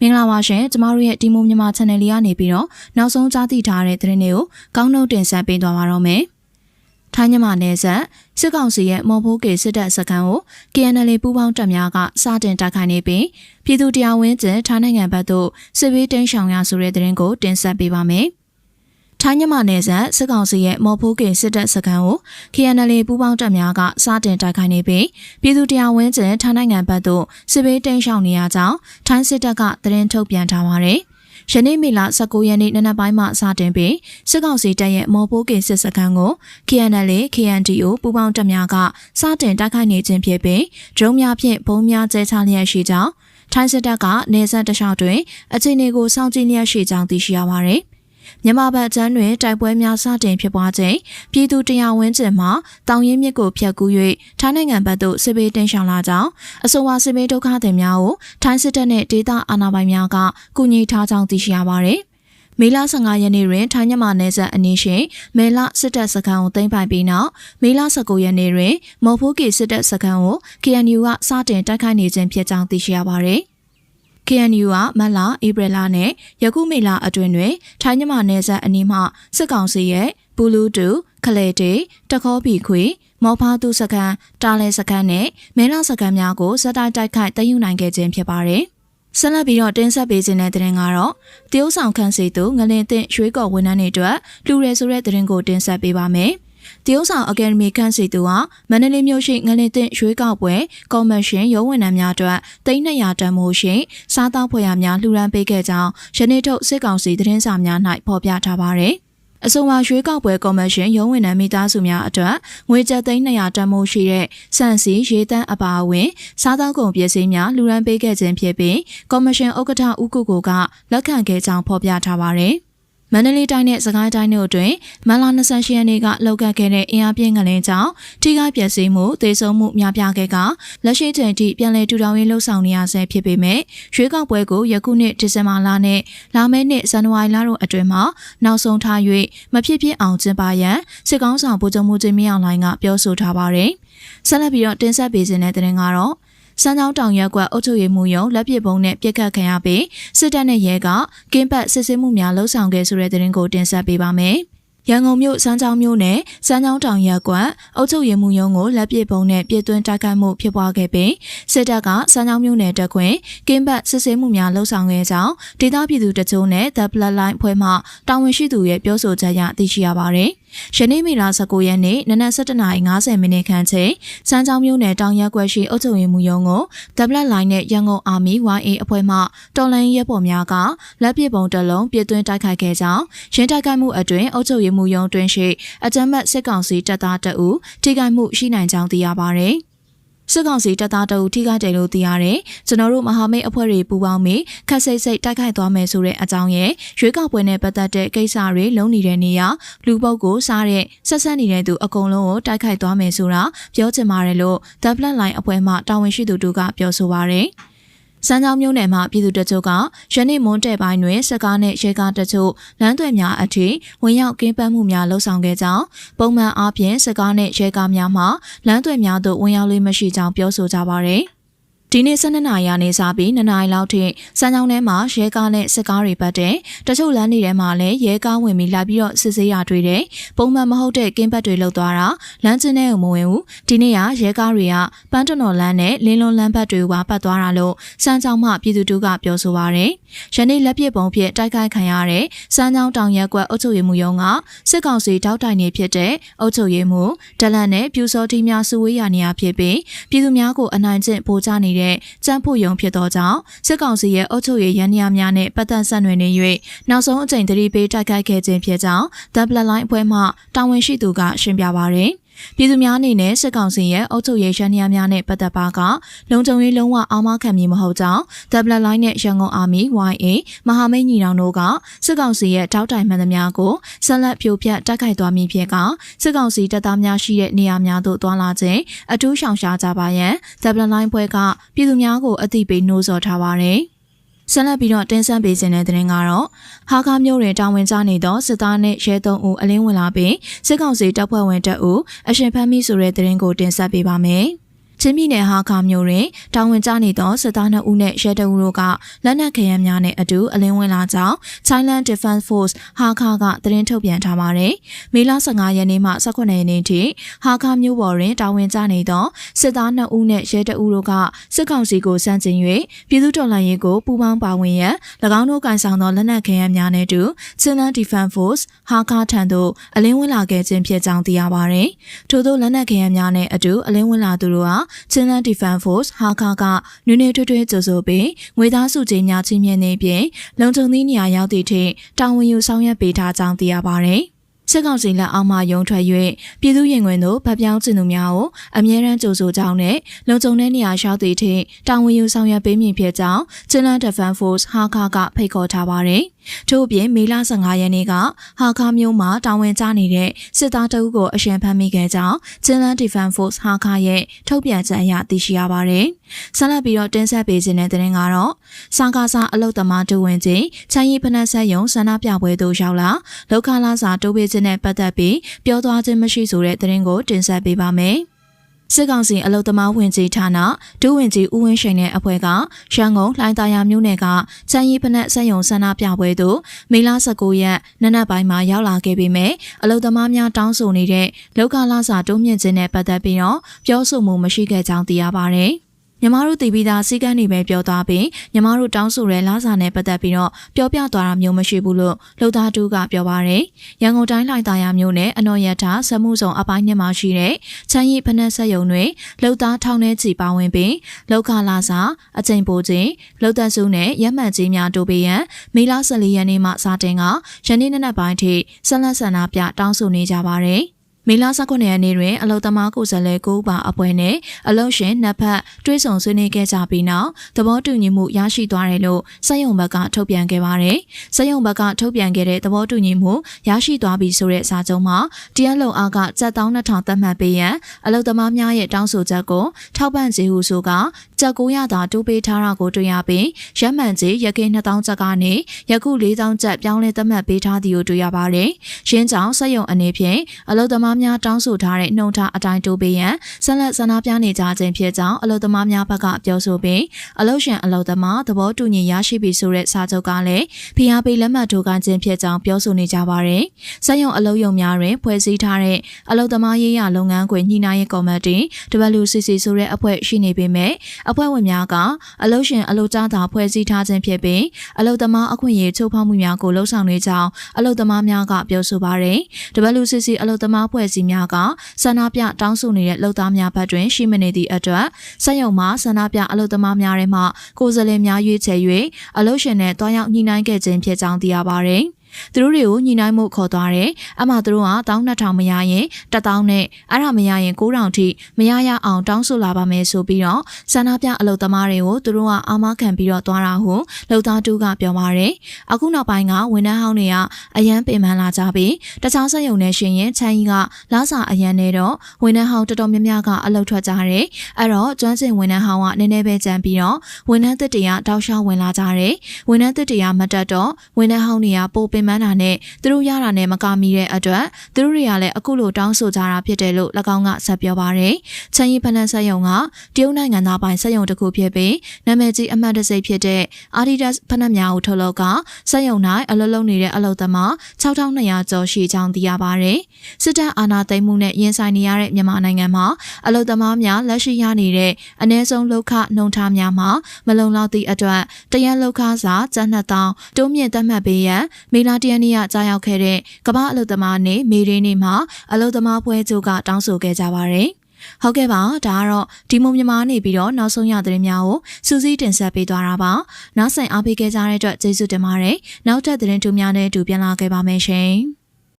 မင်္ဂလာပါရှင်ကျမတို့ရဲ့ဒီမိုမြန်မာ channel လေးကနေပြီးတော့နောက်ဆုံးကြားသိထားတဲ့သတင်းတွေကိုကောင်းနှုတ်တင်ဆက်ပေးသွားပါတော့မယ်။ထိုင်းမြန်မာနယ်စပ်စစ်ကောင်စီရဲ့မော်ဖိုးကေစစ်တပ်စခန်းကို KNL ပူးပေါင်းတပ်များကစတင်တိုက်ခိုက်နေပြီးပြည်သူတရားဝင်ကျထိုင်းနိုင်ငံဘက်သို့စစ်ဘေးတင်းရှောင်ရဆိုတဲ့သတင်းကိုတင်ဆက်ပေးပါမယ်။ ထိုင်းမြန်မာနယ်စပ်စစ်ကောင်စီရဲ့မော်ဖိုးကေစစ်တပ်စခန်းကို KNL ပူးပေါင်းတပ်များကစတင်တိုက်ခိုက်နေပြီးပြည်သူတရားဝင်ကျထိုင်းနိုင်ငံဘက်သို့စစ်ဘေးတင်းရှောင်နေရကြောင်းထိုင်းစစ်တပ်ကသတင်းထုတ်ပြန်ထားပါတယ်။ယနေ့မေလ19ရက်နေ့နံနက်ပိုင်းမှစတင်ပြီးစစ်ကောင်စီတပ်ရဲ့မော်ပိုးကင်စစ်စခန်းကို KNL KNDO ပူးပေါင်းတပ်များကစတင်တိုက်ခိုက်နေခြင်းဖြစ်ပြီးဒရုန်းများဖြင့်ဘုံများကျဲချလျက်ရှိကြောင်းထိုင်းစစ်တပ်ကနေဆက်တလျှောက်တွင်အခြေအနေကိုစောင့်ကြည့်လျက်ရှိကြောင်းသိရှိရပါတယ်။ မြန်မာဘက်ကျန်းတွင်တိုက်ပွဲများစတင်ဖြစ်ပွားခြင်းပြည်သူတရားဝင်ကျင်မှတောင်ရင်မြစ်ကိုဖျက်ကူး၍ထိုင်းနိုင်ငံဘက်သို့စစ်ဘေးတင်ဆောင်လာကြောင်းအဆိုပါစစ်ဘေးဒုက္ခသည်များကိုထိုင်းစစ်တပ်နှင့်ဒေသအာဏာပိုင်များကကူညီထားကြောင်းသိရှိရပါသည်။မေလ15ရက်နေ့တွင်ထိုင်းမြန်မာနယ်စပ်အနီးရှိမေလစစ်တပ်စခန်းကိုသိမ်းပိုက်ပြီးနောက်မေလ19ရက်နေ့တွင်မော်ဖိုးကီစစ်တပ်စခန်းကို KNU ကစတင်တိုက်ခိုက်နေခြင်းဖြစ်ကြောင်းသိရှိရပါသည်။ KNU ကမတ်လဧပြီလနဲ့ယခုမေလအတွင်းတွင်ထိုင်းမြန်မာနယ်စပ်အနီးမှစစ်ကောင်စီရဲ့ပူလူတူခလေတေတခေါပီခွေမော်ဖာသူစကန်တာလဲစကန်နဲ့မဲလာစကန်များကိုစတိုက်တိုက်ခိုက်တည်ယူနိုင်ခဲ့ခြင်းဖြစ်ပါတယ်။ဆက်လက်ပြီးတော့တင်းဆက်ပေးခြင်းတဲ့တဲ့ရင်ကတော့တရုတ်ဆောင်ခန်းစီသူငလင်တဲ့ရွှေကော်ဝန်ထမ်းတွေအတွက်လူရဲဆိုတဲ့တဲ့ရင်ကိုတင်ဆက်ပေးပါမယ်။ တရုတ်ဆောင်အကယ်ဒမီခန့်စီသူဟာမန္တလေးမြို့ရှိငလင်တင်ရွှေကောက်ပွဲကော်မရှင်ရုံးဝန်ထမ်းများအတွက်တိန်း200တန်မိုးရှိစားသောက်ဖွယ်ရများလှူဒါန်းပေးခဲ့ကြောင်းယနေ့ထုတ်စစ်ကောင်စီသတင်းစာများ၌ဖော်ပြထားပါတယ်။အဆိုပါရွေးကောက်ပွဲကော်မရှင်ရုံးဝန်ထမ်းမိသားစုများအတွက်ငွေကျပ်သိန်း200တန်မိုးရှိတဲ့စံစီရေတန်းအပါအဝင် စားသောက်ကုန်ပစ္စည်းများလှူဒါန်းပေးခဲ့ခြင်းဖြစ်ပြီးကော်မရှင်ဥက္ကဋ္ဌဦးကုကိုကလက်ခံခဲ့ကြောင်းဖော်ပြထားပါတယ်။ မန္တလေးတိုင်းနဲ့စကိုင်းတိုင်းတို့တွင်မန်လာ28ရက်နေ့ကလောက်ကခဲ့တဲ့အင်အားပြင်းငလင်းကြောင့်ထိခိုက်ပျက်စီးမှုသေဆုံးမှုများပြားခဲ့ကလက်ရှိချိန်ထိပြန်လည်ထူထောင်ရေးလှုပ်ဆောင်နေရဆဲဖြစ်ပေမဲ့ရွေးကောက်ပွဲကိုယခုနှစ်ဒီဇင်ဘာလနဲ့လာမယ့်နှစ်ဇန်နဝါရီလတို့အတွင်းမှာနောက်ဆုံးထား၍မဖြစ်ဖြစ်အောင်ကျင်းပရန်စစ်ကောင်းဆောင်ဗိုလ်ချုပ်မှုချင်းမြောင်လိုင်းကပြောဆိုထားပါတယ်။ဆက်လက်ပြီးတော့တင်ဆက်ပေးခြင်းတဲ့တင်ကတော့ စမ်းချောင်းတောင်ရက်ကွက်အုပ်ချုပ်ရေးမှူးရုံလက်ပစ်ပုံးနဲ့ပြစ်ခတ်ခံရပြီးစစ်တပ်နဲ့ရဲကကင်းပတ်စစ်ဆေးမှုများလှုပ်ဆောင်ခဲ့ဆိုတဲ့သတင်းကိုတင်ဆက်ပေးပါမယ်။ ရန်ကုန်မြို့စမ်းချောင်းမြို့နယ်စမ်းချောင်းတောင်ရပ်ကွက်အုပ်ချုပ်ရေးမှူးရုံးကိုလက်ပစ်ပုံနဲ့ပြစ်သွင်းတိုက်ခိုက်မှုဖြစ်ပွားခဲ့ပြီးစစ်တပ်ကစမ်းချောင်းမြို့နယ်တပ်ခွင်ကင်းဘတ်စစ်ဆေးမှုများလှုပ်ဆောင်ခဲ့ကြောင်းဒေသပြည်သူတချို့နဲ့ The Bloodline ဖွဲ့မှတာဝန်ရှိသူရဲ့ပြောဆိုချက်အရသိရှိရပါတယ်။ယနေ့မေလ19ရက်နေ့နနက်7:50မိနစ်ခန့်ချိန်စမ်းချောင်းမြို့နယ်တောင်ရပ်ကွက်ရှိအုပ်ချုပ်ရေးမှူးရုံးကို The Bloodline နဲ့ရန်ကုန်အာမီ YA အဖွဲ့မှတော်လိုင်းရဲဘော်များကလက်ပစ်ပုံတစ်လုံးပြစ်သွင်းတိုက်ခိုက်ခဲ့ကြောင်းရင်းတိုက်ခိုက်မှုအတွင်းအုပ်ချုပ်ရေးမှုရုံးတွင်ရှိအကြမ်းဖက်စစ်ကောင်စီတပ်သားတအူထိခိုက်မှုရှိနိုင်ကြောင်းသိရပါဗျ။စစ်ကောင်စီတပ်သားတအူထိခိုက်တယ်လို့သိရတယ်။ကျွန်တော်တို့မဟာမိတ်အဖွဲ့တွေပူးပေါင်းပြီးခက်စိတ်စိတ်တိုက်ခိုက်သွားမယ်ဆိုတဲ့အကြောင်းရဲ့ရွေးကောက်ပွဲနဲ့ပတ်သက်တဲ့ကိစ္စတွေလုံးနေတဲ့နေရာလူပုတ်ကိုစားတဲ့ဆက်ဆက်နေတဲ့သူအကုန်လုံးကိုတိုက်ခိုက်သွားမယ်ဆိုတာပြောချင်ပါတယ်လို့ The Bloodline အဖွဲ့မှတာဝန်ရှိသူတို့ကပြောဆိုပါရယ်။ စမ်းချောင်းမြို့နယ်မှာပြည်သူတချို့ကယနေ့မွန်းတဲ့ပိုင်းတွင်စကားနဲ့ရဲကားတချို့လမ်းသွယ်များအထိဝင်ရောက်ကင်းပန်းမှုများလှုပ်ဆောင်ခဲ့ကြောင်းပုံမှန်အားဖြင့်စကားနဲ့ရဲကားများမှလမ်းသွယ်များသို့ဝင်ရောက်လေးမရှိကြောင်းပြောဆိုကြပါရယ်။ ဒီနေ့12နာရီကနေစပြီး2နာရီလောက်ထိစမ်းချောင်းထဲမှာရဲကားနဲ့စစ်ကားတွေပတ်တယ်။တချို့လမ်းတွေထဲမှာလည်းရဲကားဝင်ပြီးလာပြီးတော့စစ်ဆေးရတွေ့တယ်။ပုံမှန်မဟုတ်တဲ့ကင်းဘတ်တွေလောက်သွားတာလမ်းကျင်းထဲကိုမဝင်ဘူး။ဒီနေ့ကရဲကားတွေကပန်းတနော်လမ်းနဲ့လင်းလွန်လမ်းဘတ်တွေပါပတ်သွားတာလို့စမ်းချောင်းမှပြည်သူတို့ကပြောဆိုပါရယ်။ယနေ့လက်ပစ်ပုံဖြစ်တိုက်ခိုက်ခံရတဲ့စမ်းချောင်းတောင်ရက်ကွက်အုပ်ချုပ်ရေးမှူးရုံးကစစ်ကောင်စီတောက်တိုင်နေဖြစ်တဲ့အုပ်ချုပ်ရေးမှူးဒလန်နဲ့ပြူစောတီများစုဝေးရနေရဖြစ်ပြီးပြည်သူများကိုအနိုင်ကျင့်ပို့ချနေတဲ့တဲ့ကြမ်းဖို့ယုံဖြစ်သောကြောင့်စစ်ကောင်စီရဲ့အုပ်ချုပ်ရေးရန်ရာများနဲ့ပတ်သက်ဆက်နွယ်နေ၍နောက်ဆုံးအကြိမ်တတိပေးတိုက်ခိုက်ခဲ့ခြင်းဖြစ်ကြောင်း The Bloodline အဖွဲ့မှတာဝန်ရှိသူကရှင်းပြပါရယ် ပြည်သူများအနေနဲ့စစ်ကောင်စီရဲ့အုပ်ချုပ်ရေးရန်ရာများနဲ့ပတ်သက်ပါကလုံခြုံရေးလုံးဝအာမခံမည်မဟုတ်ကြောင်း The Bloodline နဲ့ရန်ကုန်အာမီ YA မဟာမိတ်ညီနောင်တို့ကစစ်ကောင်စီရဲ့တောက်တိုင်မှန်သမျှကိုဆက်လက်ဖြိုဖျက်တိုက်ခိုက်သွားမည်ဖြစ်ကစစ်ကောင်စီတပ်သားများရှိတဲ့နေရာများသို့တွာလာခြင်းအထူးရှောင်ရှားကြပါရန် The Bloodline ဖွဲ့ကပြည်သူများကိုအသိပေးနှိုးဆော်ထားပါတယ်။ ဆက်လက်ပြီးတော့တင်းဆန်းပေးခြင်းတဲ့တဲ့ရင်ကတော့ဟာကားမျိုးတွင်တာဝန်ကျနေသောစစ်သားနှင့်ရဲသုံးဦးအလင်းဝင်လာပြီးစစ်ကောင်စီတပ်ဖွဲ့ဝင်တပ်ဦးအရှင်ဖမ်းမိဆိုတဲ့တဲ့ရင်ကိုတင်ဆက်ပေးပါမယ်။ ချင်းပြည်နယ်ဟာခါမြို့တွင်တာဝန်ကျနေသောစစ်သား2ဦးနဲ့ရဲတအုပ်တို့ကလက်နက်ခဲယမ်းများနဲ့အတူအလင်းဝင်လာကြောင်း Thailand Defense Force ဟာခါကသတင်းထုတ်ပြန်ထားပါတယ်။မေလ15ရက်နေ့မှ18ရက်နေ့ထိဟာခါမြို့ပေါ်တွင်တာဝန်ကျနေသောစစ်သား2ဦးနဲ့ရဲတအုပ်တို့ကစစ်ကောင်စီကိုစန့်ကျင်၍ပြည်သူ့တော်လှန်ရေးကိုပူးပေါင်းပါဝင်ရန်၎င်းတို့ကန်ဆောင်သောလက်နက်ခဲယမ်းများနဲ့အတူ Thailand Defense Force ဟာခါထံသို့အလင်းဝင်လာခဲ့ခြင်းဖြစ်ကြောင်းသိရပါတယ်။ထို့သောလက်နက်ခဲယမ်းများနဲ့အတူအလင်းဝင်လာသူတို့ဟာ Thailand Defense Force ဟာခါကနွေနေထွေးထွေးကြိုဆိုပြီးငွေသားစုချင်းများချင်းမြင့်နေပြီးလုံခြုံသည့်နေရာရောက်သည့်ထိတာဝန်ယူဆောင်ရွက်ပေးထားကြောင်းသိရပါတယ်။စစ်ကောင်စီလက်အောက်မှရုံထွက်၍ပြည်သူရင်ခွင်သို့ဗတ်ပြောင်းကျင်သူများကိုအမြဲတမ်းကြိုဆိုကြောင်းနဲ့လုံခြုံတဲ့နေရာရောက်သည့်ထိတာဝန်ယူဆောင်ရွက်ပေးမည်ဖြစ်ကြောင်း Chillan Defense Force ဟာခါကဖိတ်ခေါ်ထားပါတယ်။ထို့အပြင်မေလ15ရက်နေ့ကဟာခါမျိုးမှာတာဝန်ကျနေတဲ့စစ်သားတအုပ်ကိုအရှင်ဖမ်းမိခဲ့ကြောင်း Chillan Defense Force ဟာခါရဲ့ထုတ်ပြန်ချက်အရသိရှိရပါတယ်။ဆက်လက်ပြီးတော့တင်ဆက်ပေးခြင်းတဲ့တဲ့ရင်ကတော့စကားစားအလုတ်သမားဒုဝင်ကြီးချမ်းရီဖနက်ဆက်ယုံဆန္ဒပြပွဲသို့ရောက်လာလောက်ခလာစာတိုးပေးခြင်းနဲ့ပတ်သက်ပြီးပြောသွားခြင်းမရှိဆိုတဲ့တဲ့ရင်ကိုတင်ဆက်ပေးပါမယ်။ စစ်ကောင်စီအလုသမားဝင်ကြီးဌာနဒုဝင်ကြီးဦးဝင်းရှိန်တဲ့အဖွဲ့ကရန်ကုန်လှိုင်းသာယာမြို့နယ်ကချမ်းရီဖနက်ဆက်ယုံဆန္ဒပြပွဲသို့မေလ19ရက်နနက်ပိုင်းမှာရောက်လာခဲ့ပေမဲ့အလုသမားများတောင်းဆိုနေတဲ့လောက်ခလာစာတိုးမြင့်ခြင်းနဲ့ပတ်သက်ပြီးတော့ပြောဆိုမှုမရှိခဲ့ကြောင်းသိရပါဗျ။ ညီမတို့တည်ပြီးသားစီကန်းတွေပဲပြောသွားပြီးညီမတို့တောင်းဆိုတဲ့လားစာနဲ့ပတ်သက်ပြီးတော့ပြောပြသွားတာမျိုးမရှိဘူးလို့လှုပ်သားတူကပြောပါရယ်ရန်ကုန်တိုင်းလှိုင်သာယာမြို့နယ်အနော်ရထစမှုဆောင်အပိုင်းနှစ်မှာရှိတဲ့ချမ်းရည်ဖနက်ဆက်ယုံတွေလှုပ်သားထောင်းထဲချီပါဝင်ပြီးလောက်ခလာစာအချိန်ပိုခြင်းလှုပ်သက်စုနဲ့ရက်မှန်ကြီးများတိုးပေးရန်မေလ14ရက်နေ့မှစတင်ကယနေ့နေ့နက်ပိုင်းထိဆက်လက်ဆန္ဒပြတောင်းဆိုနေကြပါရယ် မေလ19ရက်နေ့တွင်အလုသမားကိုယ်စားလှယ်ကိုပါအဖွဲ့နဲ့အလုရှင်နှစ်ဖက်တွဲဆောင်ဆွေးနွေးခဲ့ကြပြီးနောက်သဘောတူညီမှုရရှိသွားတယ်လို့စက်ယုံဘက်ကထုတ်ပြန်ခဲ့ပါတယ်။စက်ယုံဘက်ကထုတ်ပြန်ခဲ့တဲ့သဘောတူညီမှုရရှိသွားပြီဆိုတဲ့စာချုပ်မှာတရားလုံအားကစက်2000သတ်မှတ်ပေးရန်အလုသမားများရဲ့တောင်းဆိုချက်ကိုထောက်ပံ့စေဟုဆိုကကြက်900သာတိုးပေးထားတာကိုတွေ့ရပြီးရက်မှန်ကြီးရကင်း2000ကျပ်ကနေယခု4000ကျပ်ပြောင်းလဲသတ်မှတ်ပေးထားသည်ကိုတွေ့ရပါတယ်။ရှင်းကြောင်စက်ယုံအနေဖြင့်အလုသမားများတောင်းဆိုထားတဲ့နှုံထားအတိုင်းတိုးပေးရန်ဆက်လက်ဆန္ဒပြနေကြခြင်းဖြစ်ကြောင်းအလုပ်သမားများဘက်ကပြောဆိုပြီးအလုပ်ရှင်အလုပ်သမားသဘောတူညီရရှိပြီဆိုတဲ့စာချုပ်ကလည်းဖိအားပေးလက်မှတ်ထိုးခံခြင်းဖြစ်ကြောင်းပြောဆိုနေကြပါတယ်။စက်ရုံအလုပ်ရုံများတွင်ဖွဲ့စည်းထားတဲ့အလုပ်သမားရေးရာလုပ်ငန်းခွင်ညှိနှိုင်းရေးကော်မတီ WCC ဆိုတဲ့အဖွဲ့ရှိနေပေမဲ့အဖွဲ့ဝင်များကအလုပ်ရှင်အလုပ်ကြားသာဖွဲ့စည်းထားခြင်းဖြစ်ပြီးအလုပ်သမားအခွင့်အရေးချိုးဖောက်မှုများကိုလှုံ့ဆော်နေကြောင်းအလုပ်သမားများကပြောဆိုပါတယ်။ WCC အလုပ်သမားဖွဲ့စည်းများကဆန္ဒပြတောင်းဆိုနေတဲ့လုပ်သားများဘက်တွင်ရှိမနေသည့်အတွက်စက်ရုံမှဆန္ဒပြအလုပ်သမားများထဲမှကိုယ်စားလှယ်များရွေးချယ်၍အလုပ်ရှင်နဲ့တွားရောက်ညှိနှိုင်းခဲ့ခြင်းဖြစ်ကြောင်းသိရပါဗျ။ သူတို့တွေကိုညီနိုင်မှုခေါ်သွားတယ်အမှသူတို့က12000မရရင်1000နဲ့အဲ့ဒါမရရင်9000ထိမရရအောင်တောင်းဆိုလာပါမယ်ဆိုပြီးတော့ဆန္ဒပြအလုပ်သမားတွေကိုသူတို့ကအာမခံပြီးတော့သွားတာဟုလုံသားတူကပြောပါတယ်အခုနောက်ပိုင်းကဝန်ထမ်းဟောင်းတွေကအရန်ပင်ပန်းလာကြပြီးတခြားစက်ရုံနဲ့ရှင်ရင်ချမ်းကြီးကလာစာအရန်နေတော့ဝန်ထမ်းဟောင်းတော်တော်များများကအလုပ်ထွက်ကြတယ်အဲ့တော့ကျွမ်းကျင်ဝန်ထမ်းဟောင်းကနည်းနည်းပဲကြံပြီးတော့ဝန်ထမ်းသစ်တွေကတောက်လျှောက်ဝင်လာကြတယ်ဝန်ထမ်းသစ်တွေကမတက်တော့ဝန်ထမ်းဟောင်းတွေကပိုပင်ပန်းတာနဲ့သူတို့ရတာနဲ့မကမီတဲ့အတွက်သူတို့တွေကလည်းအခုလိုတောင်းဆိုကြတာဖြစ်တယ်လို့၎င်းကဆက်ပြောပါတယ်။ချန်ရီဖနန်ဆက်ယုံကတရုတ်နိုင်ငံသားပိုင်ဆက်ယုံတစ်ခုဖြစ်ပြီးနာမည်ကြီးအမှတ်တစိဖြစ်တဲ့ Adidas ဖနက်များကိုထုတ်လုပ်ကဆက်ယုံ၌အလုပ်လုပ်နေတဲ့အလုပ်သမား6200ကျော်ရှိကြောင်းသိရပါတယ်။စစ်တပ်အာဏာသိမ်းမှုနဲ့ရင်ဆိုင်နေရတဲ့မြန်မာနိုင်ငံမှာအလုပ်သမားများလက်ရှိရနေတဲ့အ ਨੇ ဆုံးလောက်ခနှုံထားများမှာမလုံလောက်သည့်အတွက်တရန်လောက်ခစာကျန်းနှစ်တောင်းတိုးမြင့်သတ်မှတ်ပေးရန်မေလာတရန်နေ့ကကြားရောက်ခဲ့တဲ့ကမ္ဘာအလုသမားနေ့မေရင်းနေ့မှာအလုသမားဖွဲ့ချုပ်ကတောင်းဆိုခဲ့ကြပါတယ်။ဟုတ်ကဲ့ပါဒါကတော့ဒီမိုမြန်မာနေပြီးတော့နောက်ဆုံးရသတင်းများကိုစူးစီးတင်ဆက်ပေးသွားတာပါ။နောက်ဆိုင်အားပေးခဲ့ကြတဲ့အတွက်ကျေးဇူးတင်ပါတယ်။နောက်ထပ်သတင်းတူများနဲ့အတူပြန်လာခဲ့ပါမယ်ရှင်။